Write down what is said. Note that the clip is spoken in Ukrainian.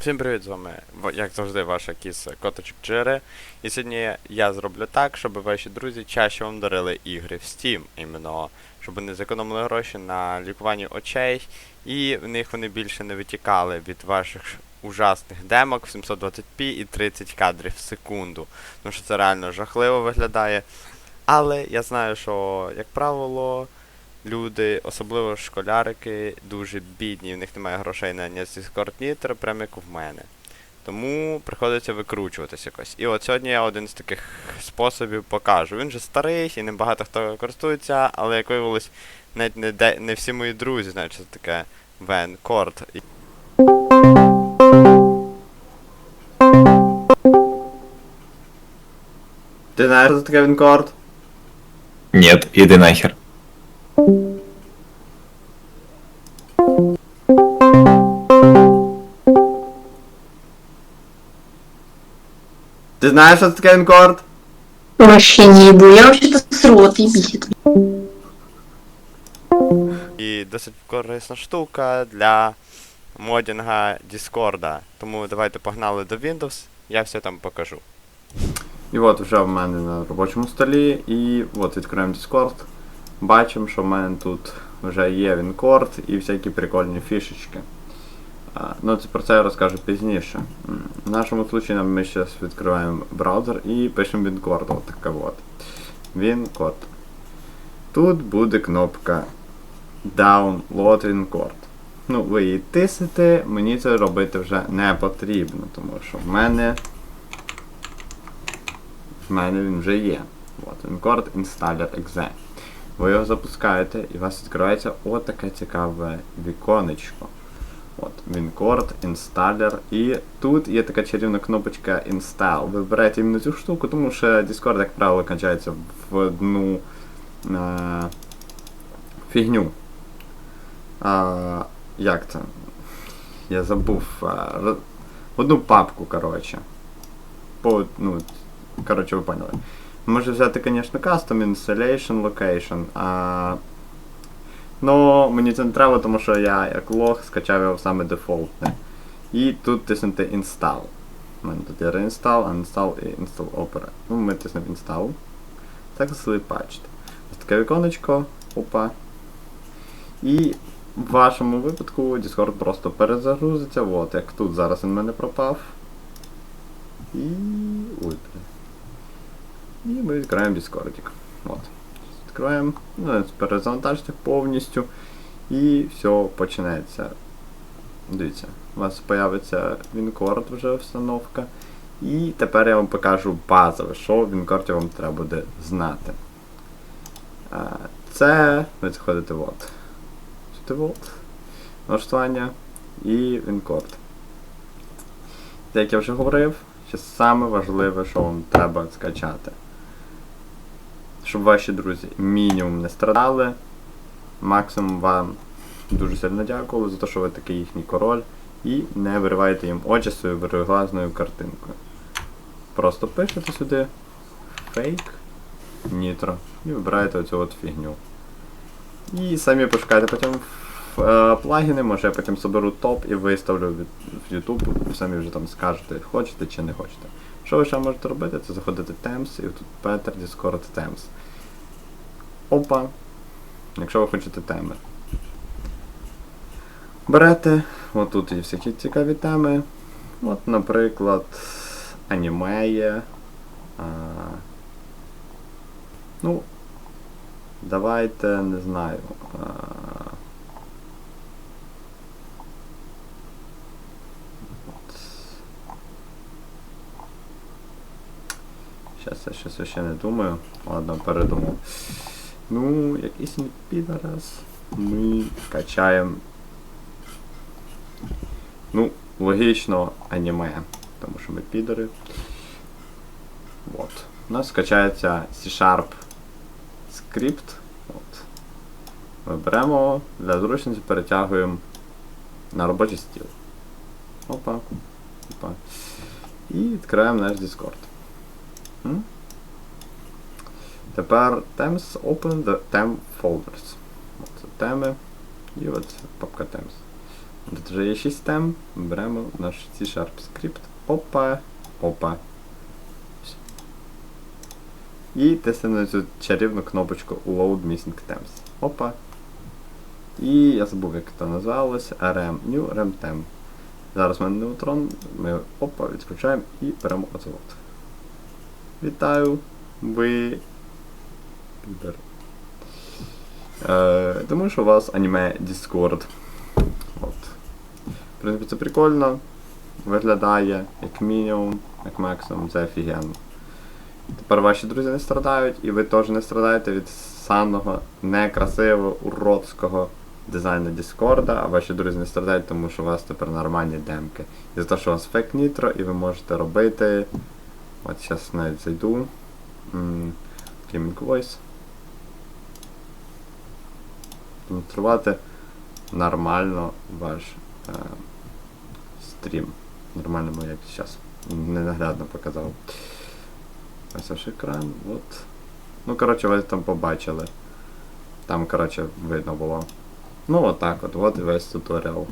Всім привіт, з вами, як завжди, ваша кіс Коточок Джере. І сьогодні я зроблю так, щоб ваші друзі чаще вам дарили ігри в Steam, іменно, щоб вони зекономили гроші на лікуванні очей, і в них вони більше не витікали від ваших ужасних демок в 720p і 30 кадрів в секунду. Тому що це реально жахливо виглядає. Але я знаю, що, як правило, люди, особливо школярики, дуже бідні, в них немає грошей на Discord Nitro, прямо як в мене. Тому приходиться викручуватись якось. І от сьогодні я один з таких способів покажу. Він же старий і небагато хто користується, але як виявилось, навіть не, де, не всі мої друзі знають, що це таке Венкорд. Ти знаєш, що це таке Венкорд? Нет, иди нахер. Ти знаєш, що це таке Венкорд? Вообще не ебу, я вообще-то сру, отъебись І досить корисна штука для модінга Діскорда. Тому давайте погнали до Windows, я все там покажу. І от вже в мене на робочому столі, і от відкриємо Discord. Бачимо, що в мене тут вже є Вінкорд і всякі прикольні фішечки. Ну, це про це я розкажу пізніше. В нашому случаї ми зараз відкриваємо браузер і пишемо. От така от. Вінкорд. Тут буде кнопка Download Wінкорд. Ну, ви її тиснете, мені це робити вже не потрібно, тому що в мене. В мене він вже є. От, Wінкорд Installer Exe. Ви його запускаєте і у вас відкривається отаке цікаве віконечко. От, Вінкорд, інсталер. І тут є така чарівна кнопочка Install. Ви берете іменно цю штуку, тому що Discord, як правило, качається в одну е, фігню. А, як це? Я забув. В одну папку, коротше. По, ну, коротше, ви поняли. Може взяти, звісно, Custom Installation Location, а... Ну, мені це не треба, тому що я як лох скачав його саме дефолтне. І тут тиснути Install. У мене тут є Reinstall, Uninstall і Install Opera. Ну, ми тиснемо Install. Так бачите. Ось таке віконечко. Опа. І в вашому випадку Discord просто перезагрузиться. От, як тут зараз він в мене пропав. І. Бля. І ми відкриваємо Discord. От. Відкриваємо. Ну, перезавантажте повністю. І все починається. Дивіться, у вас з'явиться Вінкорд вже встановка. І тепер я вам покажу базове, що в Вінкорді вам треба буде знати. Це ви заходите от. Сюди от. Налаштування і Вінкорд. Як я вже говорив, ще саме важливе, що вам треба скачати. Щоб ваші друзі мінімум не страдали. Максимум вам дуже сильно дякую за те, що ви такий їхній король. І не виривайте їм очі своєю вироглазною картинкою. Просто пишете сюди фейк нітро і вибираєте оцю от фігню. І самі пошукайте потім е, плагіни, може я потім соберу топ і виставлю в YouTube, ви самі вже там скажете, хочете чи не хочете. Що ви ще можете робити, це заходити в Temps і тут Peter Discord Temps. Опа. Якщо ви хочете теми. Берете, от тут є всякі цікаві теми. От, наприклад, аніме є. А, ну, давайте, не знаю. А, Щас я щось ще не думаю. Ладно, передумав. Ну, якийсь не підарас. Ми качаємо. Ну, логічно, аніме. Тому що ми підари. От. У нас скачається C-Sharp скрипт. От. Ми беремо для зручності перетягуємо на робочий стіл. Опа. Опа. І відкриваємо наш Discord. М? Тепер Temps Open the Temp Folders. От це теми. І от папка Temps. Тут вже є 6 тем. Беремо наш C-Sharp скрипт. Опа. Опа. І тиснемо цю чарівну кнопочку Load Missing Temps. Опа. І я забув, як це називалось. RM New RM Temp. Зараз в мене неутрон. Ми опа, відключаємо і беремо оце от. Вітаю! Ви. Підер. Е, тому що у вас аніме Discord. От. В принципі, це прикольно. Виглядає як мінімум, як максимум, це офігенно. Тепер ваші друзі не страдають, і ви теж не страдаєте від самого некрасивого, уродського дизайну Діскорда, а ваші друзі не страдають, тому що у вас тепер нормальні демки. І за те, що у вас фейк нітро, і ви можете робити. От зараз навіть зайду. Gaming Voice. Демонструвати нормально ваш е, стрім. Нормально як зараз. Ненаглядно показав. Ось ваш екран, от. Ну, коротше, ви там побачили. Там, коротше, видно було. Ну, отак от, от і весь туторіал.